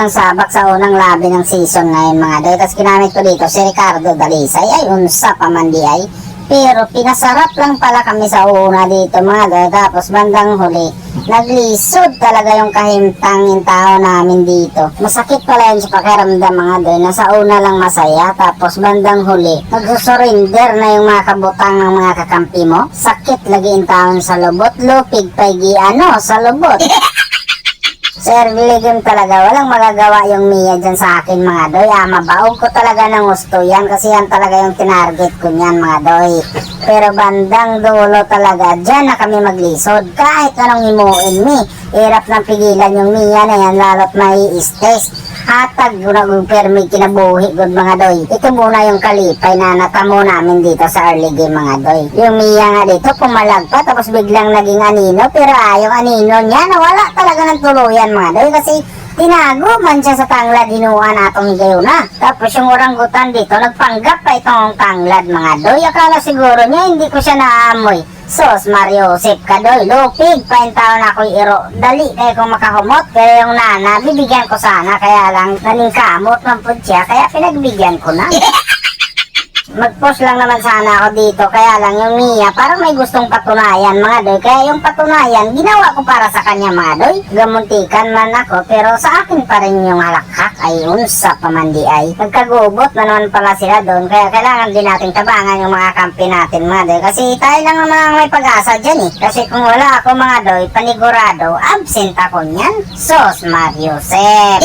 ang sabak sa unang labi ng season ngayon mga doy. Tapos ginamit ko dito si Ricardo Dalisay. Ay, unsa pa man di ay. Pero pinasarap lang pala kami sa una dito mga doy. Tapos bandang huli, naglisod talaga yung kahimtangin tao namin dito. Masakit pala yun sa pakiramdam mga doy. na sa una lang masaya. Tapos bandang huli, nagsusurrender na yung mga kabutang ng mga kakampi mo. Sakit lagi yung taon sa lubot. Lupig pagi ano sa lubot. Sir William talaga, walang magagawa yung Mia dyan sa akin mga doy. Ah, mabaog ko talaga ng gusto yan kasi yan talaga yung tinarget ko niyan mga doy. Pero bandang dulo talaga, dyan na kami maglisod. Kahit anong himuin mi, hirap nang pigilan yung Mia na yan lalot may istes. Hatag ko na kung permi kinabuhi good mga doy. Ito muna yung kalipay na natamo namin dito sa early game mga doy. Yung Mia nga dito pumalag pa tapos biglang naging anino pero ah, yung anino niya nawala talaga ng tuluyan mga doy kasi tinago man siya sa tanglad hinuan atong higayuna. Tapos yung oranggutan dito nagpanggap pa itong tanglad mga doy. Akala siguro niya hindi ko siya naamoy. Sos, Mario, Sip ka doy, lupig, paintaw na ako'y iro. Dali kayo kung makahumot, pero yung nana, bibigyan ko sana, kaya lang naningkamot man po siya, kaya pinagbigyan ko na. Mag-post lang naman sana ako dito, kaya lang yung Mia, parang may gustong patunayan mga doy. Kaya yung patunayan, ginawa ko para sa kanya mga doy. Gamuntikan man ako, pero sa akin pa rin yung halakhak ay unsa pa man di ay. Nagkagubot na naman pala sila doon, kaya kailangan din natin tabangan yung mga kampi natin mga doy. Kasi tayo lang ang may pag-asa dyan eh. Kasi kung wala ako mga doy, panigurado, absent ako niyan. Sos Mario Sep.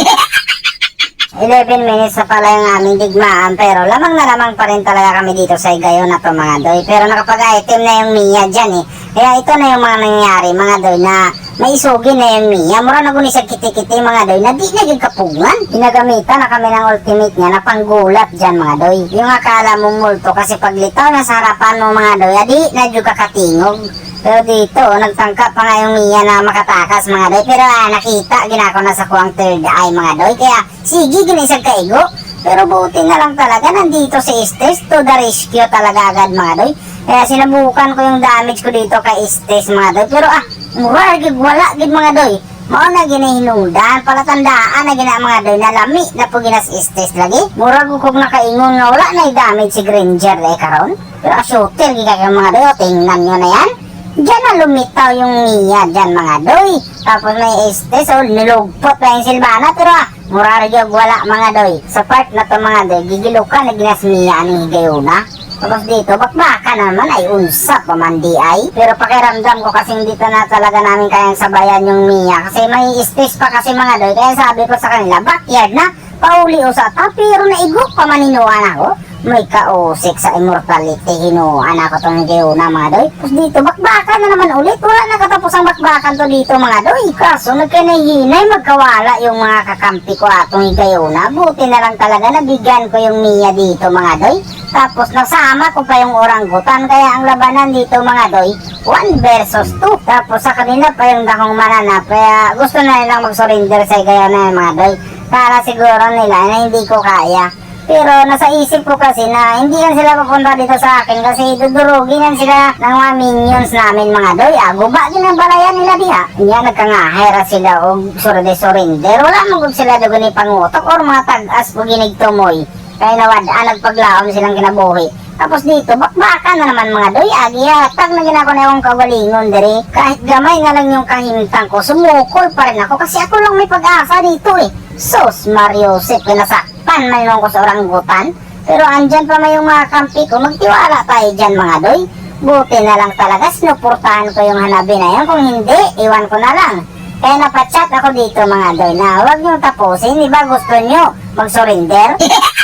11 minutes na pala yung aming digmaan pero lamang na lamang pa rin talaga kami dito sa Igayo na to mga doy. Pero nakapag-item na yung Mia dyan eh. Kaya ito na yung mga nangyari mga doy na may isugi na yung Mia. Mura na guni siya kiti-kiti mga doy na di naging kapungan. Ginagamitan na kami ng ultimate niya na panggulat dyan mga doy. Yung akala mo multo kasi paglitaw na sa harapan mo mga doy, adi na juga katingog. Pero dito, nagtangka pa nga yung Mia na makatakas mga doy. Pero ah, nakita, ginako na sa kuwang third eye mga doy. Kaya, sige, ginisag kaigo. Pero buti na lang talaga, nandito si Estes to the rescue talaga agad mga doy. Kaya sinabukan ko yung damage ko dito kay Estes mga doy. Pero ah, mura, gid wala, gid mga doy. Mao na ginahinungdan, palatandaan na gina mga doy na lami na po ginas Estes lagi. Mura ko kung nakaingon nga wala na damage si Granger eh karon. Pero ah, shooter, giga kayo mga doy, tingnan nyo na yan. Diyan na lumitaw yung Mia dyan mga doy. Tapos may este, so nilugpot pa yung Silvana. Pero ah, murari yung wala mga doy. Sa part na to mga doy, gigilukan na ginas Mia ang higayuna. Tapos dito, bakbaka naman ay unsa pa man di ay. Pero pakiramdam ko kasing dito na talaga namin kayang sabayan yung Mia. Kasi may space pa kasi mga doy. Kaya sabi ko sa kanila, backyard na. Pauli o sa ta, pero naigok pa maninuan ako may kausik sa immortality hinuan ako tong Geona mga doy. Tapos dito, bakbakan na naman ulit. Wala na katapos ang bakbakan to dito mga doy. Kaso nagkanahinay magkawala yung mga kakampi ko atong Geona. Buti na lang talaga nabigyan ko yung Mia dito mga doy. Tapos nasama ko pa yung oranggutan. Kaya ang labanan dito mga doy, 1 versus 2. Tapos sa kanila pa yung dakong mananap. Kaya gusto na nilang mag-surrender sa Geona mga doy. Para siguro nila na hindi ko kaya. Pero nasa isip ko kasi na hindi yan sila papunta dito sa akin kasi dudurugin yan sila ng mga minions namin mga doy. Ah, guba din ang balayan nila diha. Hindi nagkangahera sila og surde surrender. Wala mo kung sila doon ni pangutok or mga tag-as o ginigtumoy. Kaya nawadaan nagpaglaom silang kinabuhi. Tapos dito, bakbaka na naman mga doy. Agi, tag na ginako na yung kawalingon diri. Kahit gamay na lang yung kahintang ko, sumukol pa rin ako kasi ako lang may pag-asa dito eh. Sos, Mario Sip, pinasakpan man ko sa oranggutan. Pero andyan pa may yung mga kampi ko, magtiwala tayo dyan mga doy. Buti na lang talaga, sinuportahan ko yung hanabi na yan. Kung hindi, iwan ko na lang. Kaya napachat ako dito mga doy na huwag nyo tapusin, di ba gusto nyo mag-surrender?